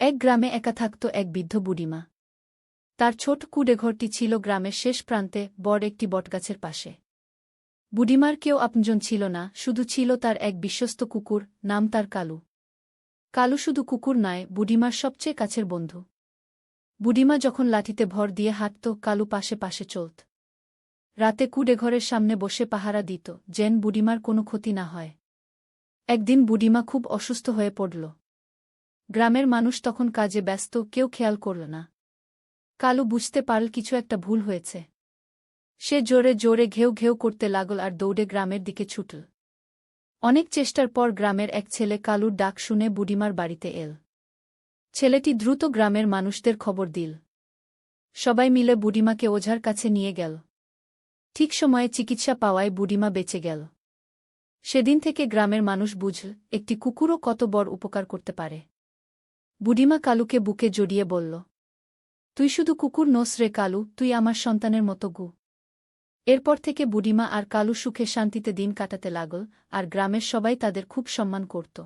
এক গ্রামে একা থাকত এক বৃদ্ধ বুড়িমা। তার ছোট কুডেঘরটি ছিল গ্রামের শেষ প্রান্তে, বড় একটি বটগাছের পাশে। বুড়িমার কেউ আপনজন ছিল না, শুধু ছিল তার এক বিশ্বস্ত কুকুর, নাম তার কালু। কালু শুধু কুকুর নয়, বুড়িমার সবচেয়ে কাছের বন্ধু। বুড়িমা যখন লাঠিতে ভর দিয়ে হাঁটত, কালু পাশে পাশে চলত। রাতে কুডেঘরের সামনে বসে পাহারা দিত, যেন বুড়িমার কোনো ক্ষতি না হয়। একদিন বুড়িমা খুব অসুস্থ হয়ে পড়ল। গ্রামের মানুষ তখন কাজে ব্যস্ত, কেউ খেয়াল করল না। কালু বুঝতে পারল কিছু একটা ভুল হয়েছে। সে জোরে জোরে ঘেউ ঘেউ করতে লাগল আর দৌড়ে গ্রামের দিকে ছুটল। অনেক চেষ্টার পর গ্রামের এক ছেলে কালুর ডাক শুনে বুড়িমার বাড়িতে এল। ছেলেটি দ্রুত গ্রামের মানুষদের খবর দিল। সবাই মিলে বুড়িমাকে ওঝার কাছে নিয়ে গেল। ঠিক সময়ে চিকিৎসা পাওয়ায় বুড়িমা বেঁচে গেল। সেদিন থেকে গ্রামের মানুষ বুঝল, একটি কুকুরও কত বড় উপকার করতে পারে। বুড়িমা কালুকে বুকে জড়িয়ে বলল, তুই শুধু কুকুর নোস রে কালু, তুই আমার সন্তানের মতো গু। এরপর থেকে বুড়িমা আর কালু সুখে শান্তিতে দিন কাটাতে লাগল, আর গ্রামের সবাই তাদের খুব সম্মান করত।